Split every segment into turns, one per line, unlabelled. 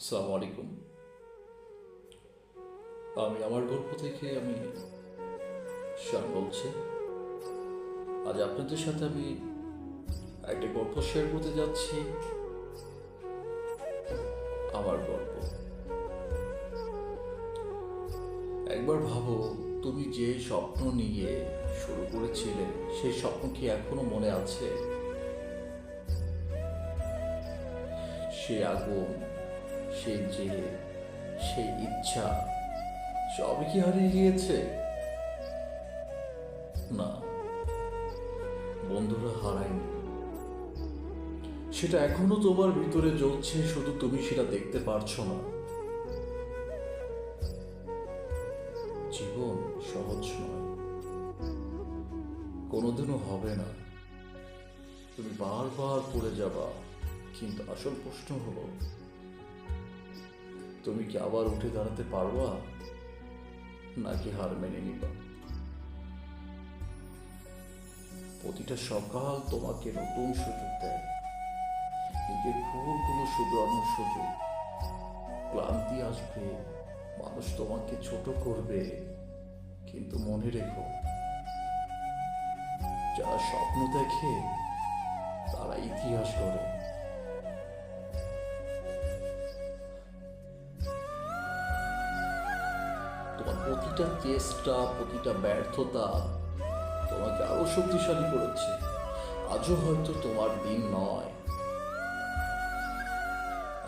সালাম আলাইকুম। আমি আমার গল্প থেকে আমি শান বলছি। আজ আপনাদের সাথে আমি একটা গল্প শেয়ার করতে যাচ্ছি। আমার গল্প। একবার ভাবো, তুমি যে স্বপ্ন নিয়ে শুরু করেছিলে সেই স্বপ্ন কি এখনও মনে আছে? সে আগুন সেই যে সেই ইচ্ছা, সবই কি হারিয়ে গিয়েছে? না, বন্ধুরা হারায়নি। সেটা এখনও তোমার ভিতরে জ্বলছে, শুধু তুমি সেটা দেখতে পারছ না। জীবন সহজ নয়। কোনোদিনও হবে না। তুমি বারবার পড়ে যাবা, কিন্তু আসল প্রশ্ন হলো তুমি কি আবার উঠে দাঁড়াতে পারবা? নাকি হার মেনে নিবা? প্রতিটা সকাল তোমাকে নতুন সুযোগ দেয়। নিজের ভুলগুলো শুধরানোর সুযোগ। ক্লান্তি আসবে, মানুষ তোমাকে ছোট করবে। কিন্তু মনে রেখো, যারা স্বপ্ন দেখে, তারা ইতিহাস প্রতিটা চেষ্টা, প্রতিটা ব্যর্থতা তোমাকে আরও শক্তিশালী করেছে। আজও হয়তো তোমার দিন নয়।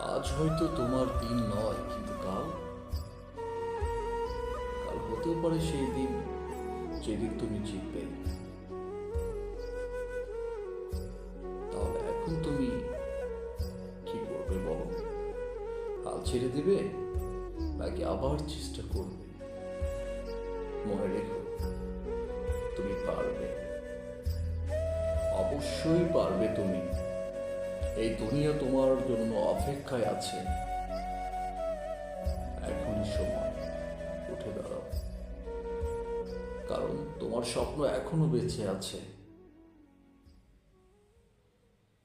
আজ হয়তো তোমার দিন নয়, কিন্তু কাল? কাল হতেও পারে সেই দিন যেদিন তুমি জিতবে। তাহলে এখন তুমি কি করবে বলো? হাল ছেড়ে দেবে নাকি আবার চেষ্টা করবে? অবশ্যই পারবে তুমি। এই দুনিয়া তোমার জন্য অপেক্ষায় আছে। এখনই সময়। উঠে দাঁড়াও। কারণ তোমার স্বপ্ন এখনও বেঁচে আছে।